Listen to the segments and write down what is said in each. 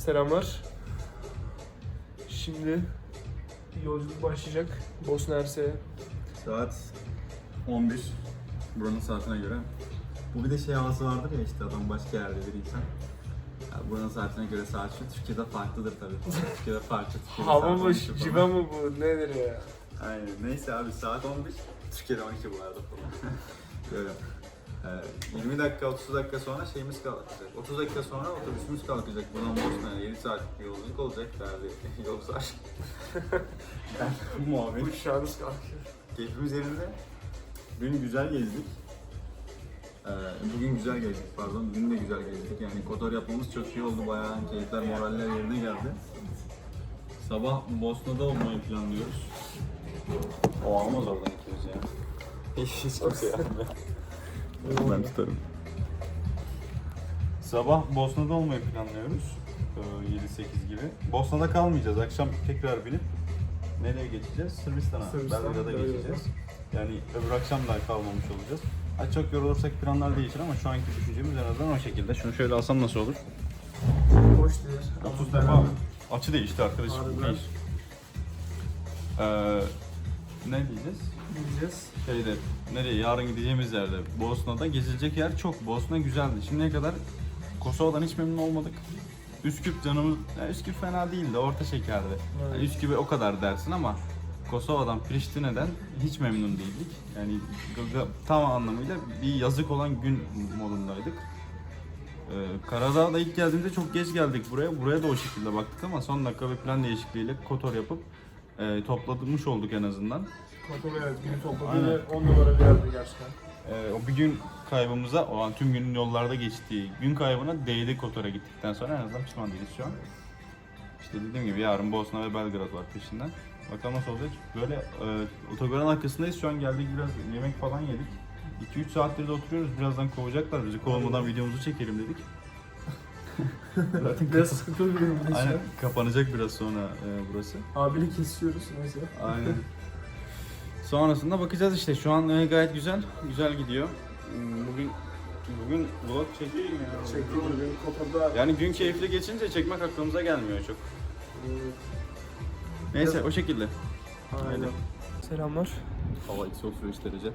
Selamlar. Şimdi yolculuk başlayacak Bosna Hersek'e. Saat 11 buranın saatine göre. Bu bir de şey havası vardır ya işte adam başka yerde biriysen. Ya buranın saatine göre saat şu. Türkiye'de farklıdır tabii. Türkiye'de farklı. Türkiye'de Hava mı, 12 falan. civa mı bu? Nedir ya? Aynen. Neyse abi saat 11. Türkiye'de 12 bu arada falan. Böyle. Ee, 20 dakika 30 dakika sonra şeyimiz kalkacak. 30 dakika sonra otobüsümüz kalkacak. Buradan Bosna'ya 7 saatlik bir yolculuk olacak derdi yolcular. ben muhabbet. Uçağınız kalkıyor. Keyfimiz yerinde. Dün güzel gezdik. Ee, bugün güzel gezdik pardon. Dün de güzel gezdik. Yani kotor yapmamız çok iyi oldu. Bayağı keyifler, moraller yerine geldi. Sabah Bosna'da olmayı planlıyoruz. O almaz oradan ikimiz ya. Hiç kimse yapmıyor. Ben tutarım. Sabah Bosna'da olmayı planlıyoruz. Ee, 7-8 gibi. Bosna'da kalmayacağız. Akşam tekrar binip nereye geçeceğiz? Sırbistan'a, Sırbistan, Belgrad'a geçeceğiz. Yani öbür akşam da kalmamış olacağız. Ha, çok yorulursak planlar değişir ama şu anki düşüncemiz en azından o şekilde. Şunu şöyle alsam nasıl olur? Hoş değil. 30 defa açı değişti arkadaşım. Harbiden. Değiş. Ee, ne diyeceğiz? Gideceğiz. Şeyde, nereye? Yarın gideceğimiz yerde. Bosna'da gezilecek yer çok. Bosna güzeldi. Şimdiye kadar Kosova'dan hiç memnun olmadık. Üsküp canımız, ya Üsküp fena değildi, orta şekerdi. Evet. Yani Üsküp'e o kadar dersin ama Kosova'dan, Priştine'den hiç memnun değildik. Yani tam anlamıyla bir yazık olan gün modundaydık. Ee, Karadağ'da ilk geldiğimizde çok geç geldik buraya. Buraya da o şekilde baktık ama son dakika bir plan değişikliğiyle Kotor yapıp e, toplamış olduk en azından. Kontrol evet günü topladı Aynen. ve 10 numara bir yerdi gerçekten. Ee, o bir gün kaybımıza, o an tüm günün yollarda geçtiği gün kaybına değdi Kotor'a gittikten sonra en azından pişman değiliz şu an. İşte dediğim gibi yarın Bosna ve Belgrad var peşinden. Bakalım nasıl olacak. Böyle e, otogarın arkasındayız şu an geldik biraz yemek falan yedik. 2-3 saattir de oturuyoruz. Birazdan kovacaklar bizi. Kovulmadan videomuzu çekelim dedik. Zaten Biraz sıkıntılı bir durum Aynen kapanacak biraz sonra e, burası. Abiyle kesiyoruz neyse. Aynen. Sonrasında bakacağız işte. Şu an e, gayet güzel. Güzel gidiyor. Hmm, Bugün bugün vlog çekeyim ya. Çektiğim bugün Kotor'da Yani gün keyifli geçince çekmek aklımıza gelmiyor çok. Neyse o şekilde. Aynen. Selamlar. Hava eksi 35 derece.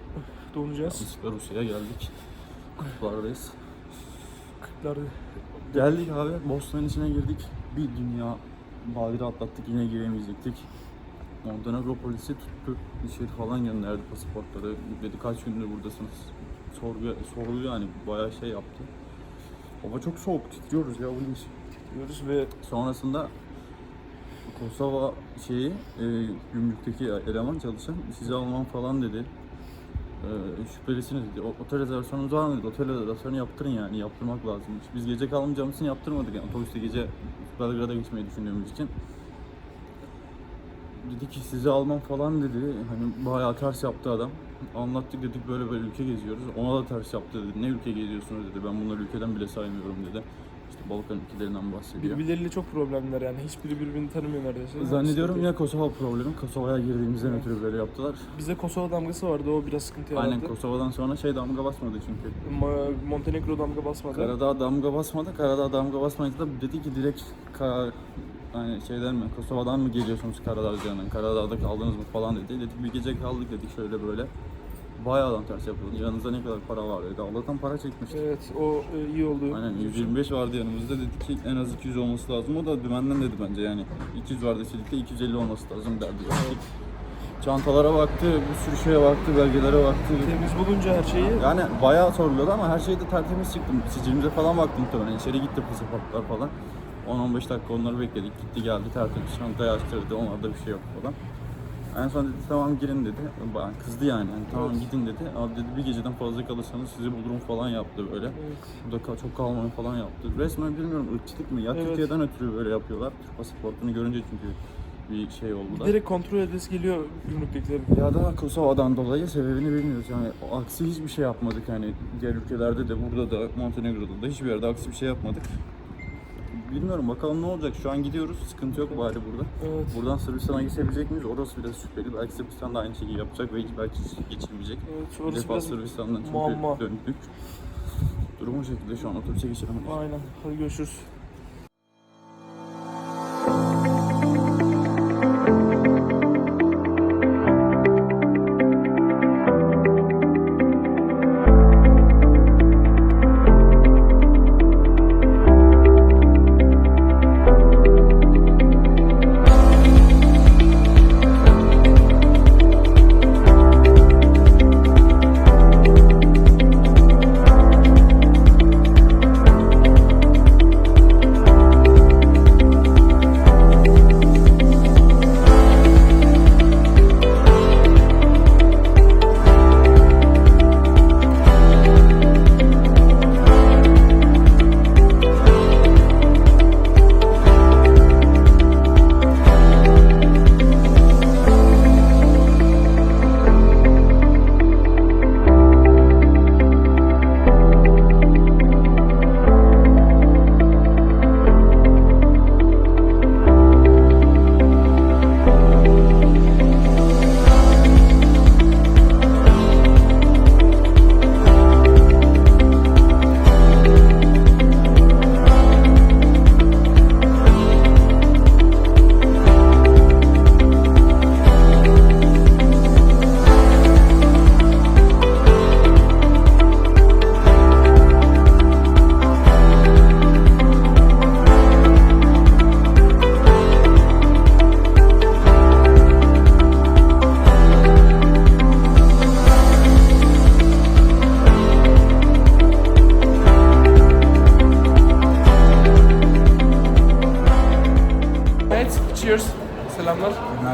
Donacağız. Yanlışlıkla Rusya'ya geldik. Kutlardayız. Kırklarda. Geldik abi. Bosna'nın içine girdik. Bir dünya badire atlattık. Yine giremeyecektik. Montenegro polisi tuttu. İçeri falan gönderdi pasaportları. Dedi kaç gündür buradasınız. Sorgu, sorgu yani bayağı şey yaptı. Hava çok soğuk. Titriyoruz ya bunun için. Diyoruz ve Sonrasında Kosova şeyi e, gümrükteki eleman çalışan sizi almam falan dedi. E, şüphelisiniz dedi. O, otel rezervasyonunuz var mı dedi. Otel rezervasyonu yaptırın yani yaptırmak lazım. Biz gece kalmayacağımız için yaptırmadık yani otobüste gece Belgrad'a gitmeyi düşündüğümüz için. Dedi ki sizi almam falan dedi. Hani bayağı ters yaptı adam. Anlattık dedik böyle böyle ülke geziyoruz. Ona da ters yaptı dedi. Ne ülke geziyorsunuz dedi. Ben bunları ülkeden bile saymıyorum dedi. İşte Balkan ülkelerinden bahsediyor. birbirleriyle çok problemler yani. Hiçbiri birbirini tanımıyor neredeyse. Zannediyorum ya Kosova problemi. Kosova'ya girdiğimizden ötürü böyle yaptılar. Bize Kosova damgası vardı o biraz sıkıntı yarattı. Aynen Kosova'dan sonra şey damga basmadı çünkü. Ma- Montenegro damga basmadı. Karadağ damga basmadı. Karadağ damga basmayınca da dedi ki direkt ka hani şeyden mi Kosova'dan mı geliyorsunuz Karadağ'dan? Karadağ'da kaldınız mı falan dedi. Dedik bir gece kaldık dedik şöyle böyle. Bayağı adam ters yapıldı. Yanınızda ne kadar para var dedi. Allah'tan para çekmiştik. Evet o e, iyi oldu. Aynen 125 vardı yanımızda dedi ki en az 200 olması lazım. O da dümenden dedi bence yani. 200 vardı içerikte 250 olması lazım derdi. Çantalara baktı, bir sürü şeye baktı, belgelere baktı. Temiz bulunca her şeyi Yani bayağı sorguladı ama her şeyde tertemiz çıktım. Sicilimize falan baktım muhtemelen. İçeri gitti pasaportlar falan. 10-15 dakika onları bekledik. Gitti geldi tertemiz çantayı açtırdı. Onlarda bir şey yok falan. En son dedi tamam girin dedi. Bayağı kızdı yani. yani tamam Evet. gidin dedi. Abi dedi bir geceden fazla kalırsanız sizi bulurum falan yaptı böyle. Evet. Burada çok kalmayın falan yaptı. Resmen bilmiyorum ırkçılık mı? Ya Evet. Türkiye'den ötürü böyle yapıyorlar. Türk pasaportunu görünce çünkü bir şey oldu da. direkt kontrol edesi geliyor gümrüktekilerin. Ya da Kosova'dan dolayı sebebini bilmiyoruz. Yani aksi hiçbir şey yapmadık. Yani diğer ülkelerde de burada da Montenegro'da da hiçbir yerde aksi bir şey yapmadık. Bilmiyorum bakalım ne olacak. Şu an gidiyoruz. Sıkıntı yok bari burada. Evet. Buradan Sırbistan'a geçebilecek miyiz? Orası biraz şüpheli. Belki Sırbistan da aynı şeyi yapacak ve hiç belki geçilmeyecek. Evet, Bir orası defa biraz Sırbistan'dan çünkü muamma. döndük. Durum o şekilde şu an otobüse geçelim. Aynen. Hadi görüşürüz.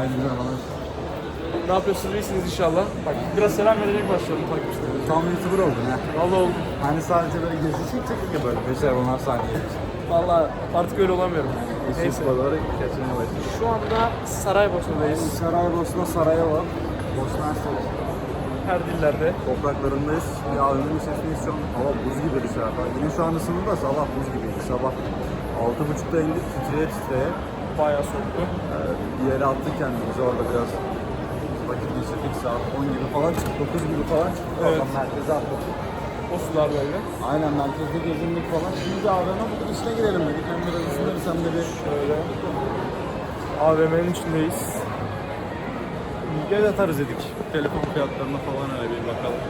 Selamlar. Günaydın merhabalar. Ne yapıyorsunuz? İyisiniz inşallah. Bak biraz selam vererek başlayalım takipçilere. Tam YouTuber oldun ha. Valla oldu. Hani sadece böyle gezi çekecek ya böyle 5'er 10'ar saniye. Valla artık öyle olamıyorum. Neyse. doğru geçmeye başladı. Şu anda Saraybosna'dayız. Saraybosna Sarayova, Bosna Hersek Her dillerde. topraklarındayız. Bir AVM'nin içerisindeyiz şu an. Hava buz gibi dışarıda. Yine şu an ısındı da sabah buz gibiydi. Sabah 6.30'da indik titreye titreye. Bayağı soğuktu. Ee, bir yere attık kendimizi orada biraz vakit geçirdik saat 10 gibi falan çıktık 9 gibi falan çıktık Evet. oradan merkeze atladık. O sular böyle. Aynen merkezde gezindik falan. Şimdi AVM bulduk içine girelim dedik. Hem biraz ısınırız hem de bir Şöyle. AVM'nin içindeyiz. göz atarız dedik. Telefon fiyatlarına falan öyle bir bakalım.